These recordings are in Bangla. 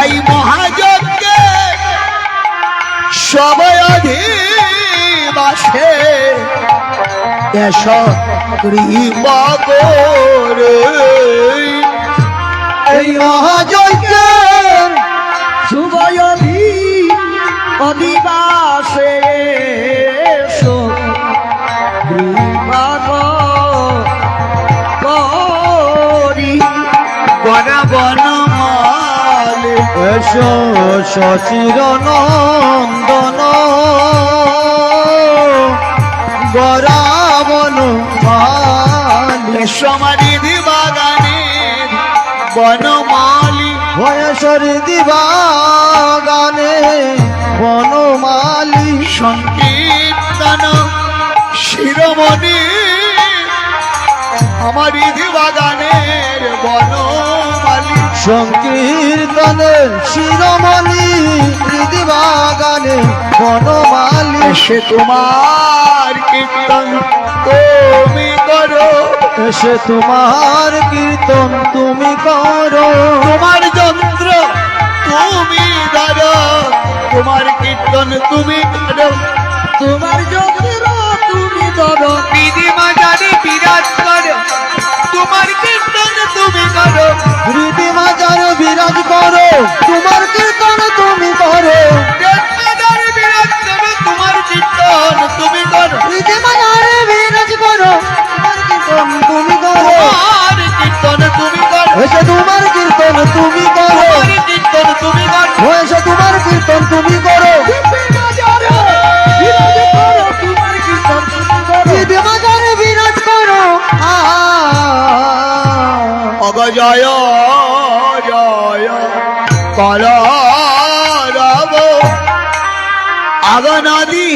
এই মহাযজ্ঞে সবাই অধিবাসে এই মহাযজ্ঞের শুভয়ধি অধিবাসে বন বন মাল এসো সচির নন্দন বরাবন মালি সমাধি বাগানের বনমালী। ভয়েশ্বর দিবাগানে বনমালি। সংকীর্তন শিরোমণি। আমার ইধি বাগানের বনমালী। সংকীর্তনের শিরোমণি দিবাগানে বনমালি। সে তোমার কীর্তন তুমি করো। এসে তোমার কীর্তন তুমি করো। তোমার যন্ত্র তুমি ধরো। তোমার কীর্তন তুমি করো। তোমার যন্ত্র তুমি ধরো। বিধি মাজারে বিরাজ করো। তোমার তুমি তোমার কীর্তন তুমি করো। তোমার কীর্তন তুমি করো। এসে তোমার কীর্তন তুমি করো। বিরাজ করো। অগজয় জয়। কল রব। আগনদী।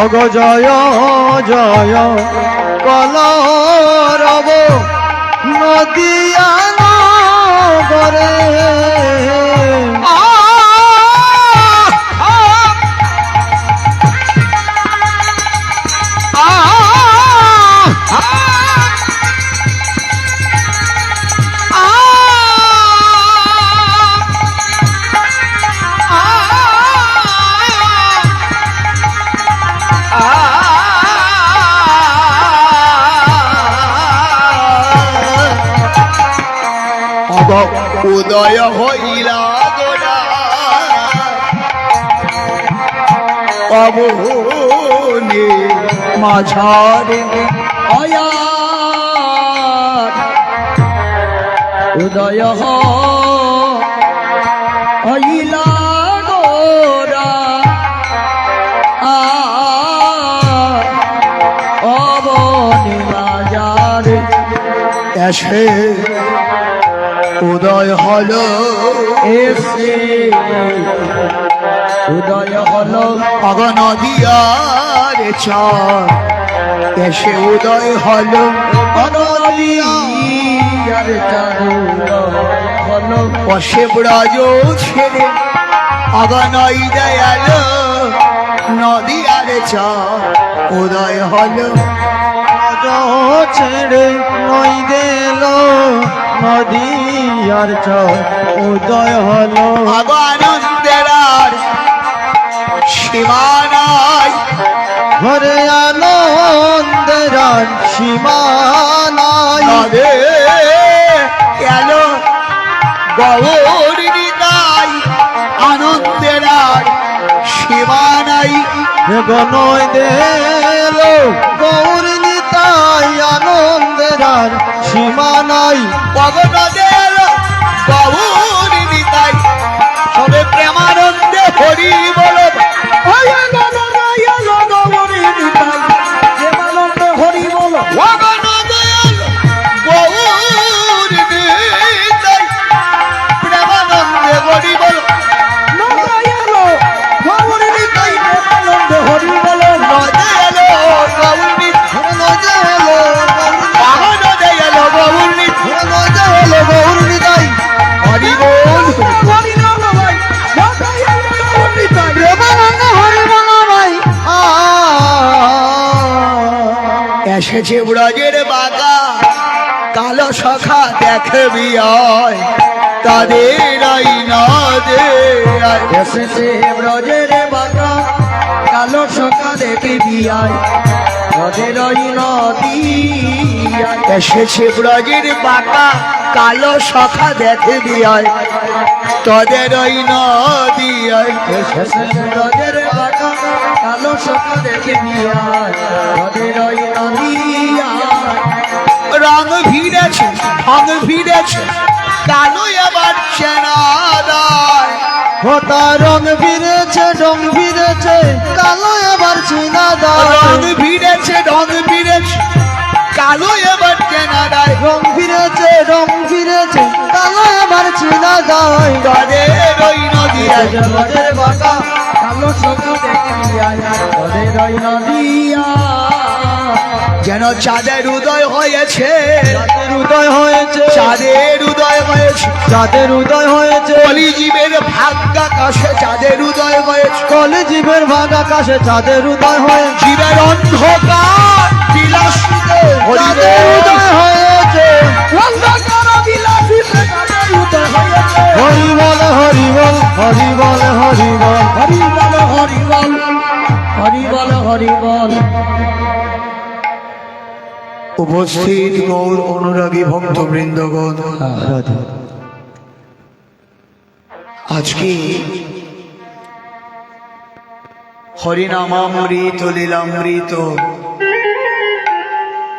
অগ জয় জয়। কলরব নদিয়া নগরে উদয় হইলা অবনে মাঝারে অয়ার উদয় হইলা এসে উদয় হলো। এসে উদয় হলো অগনদিয়ার চার। এসে উদয় হলো অনদিয়ার হলো বসে ছেড়ে অগনই দয়াল নদিয়ার চার। উদয় হলো ছেড়ে নই দিল নদী আর উদয় হলো। আনন্দের আর সীমানায়। ঘরে আনন্দের আর নদে গেল গৌর নিতাই আনন্দের আর সীমানাই গনয় দিল গৌর আনন্দের নাই। পবনদের সখা দেখবি আয় তাদের আইনা দে আয়। এসেছে ব্রজের বাঁকা কালো সকা দেখে বিয়ায় নদের ওই নদী এসেছে ব্রজের বাঁকা কালো সখা দেখবি আয় তোদের ওই নদী আয়। এসেছে ব্রজের বাঁকা কালো সকা দেখে বিয়ায় নদের ওই নদী রং ভিড়েছে ঢং ভিড়েছে কালোই আবার চেনা ঘটা রং ভিড়েছে রং ভিড়েছে কালো আবার চেনা দায় রং ভিড়েছে রং ভিড়েছে কালো আবার চেনা দায় রং ভিড়েছে রং ভিড়েছে কালো আবার চেনা দায় রই নদী আজ জগতের বাঁকা কালো সবুজ দেখিয়া গড়ে রই নদিয়া। যেন চাঁদের উদয় হয়েছে। যাদের উদয় হয়েছে। চাঁদের উদয় হয়েছে। চাঁদের উদয় হয়েছে। কলি জীবের ভাগ্যাকাশে চাঁদের উদয় হয়েছে। কলে জীবের ভাগ আকাশে যাদের উদয় হয়েছে। জীবের অন্ধকার বিলাসিতে যাদের উদয় হয়েছে। অন্ধকার বিলাসিতে তাদের উদয় হয়েছে। হরি বল হরি বল হরি বল হরি বল। হরি বল হরি বল হরি বল হরি বল। উপস্থিত গৌর অনুরাগী ভক্ত বৃন্দগণ আজকে হরিনামামৃত লীলামৃত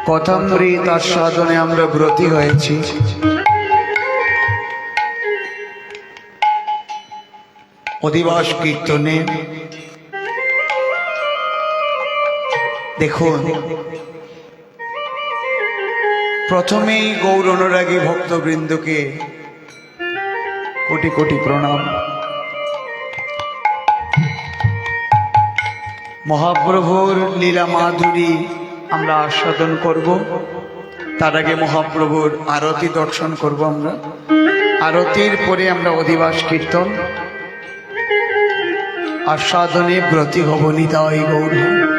কথামৃত আস্বাদনে আমরা ব্রতী হয়েছি। অধিবাস কীর্তনে। দেখুন প্রথমেই গৌর অনুরাগী ভক্তবৃন্দকে কোটি কোটি প্রণাম। মহাপ্রভুর লীলা মাধুরী আমরা আস্বাদন করব। তার আগে মহাপ্রভুর আরতি দর্শন করব আমরা। আরতির পরে আমরা অধিবাস কীর্তন। আস্বাদনে ব্রতী হব নিতাই গৌর।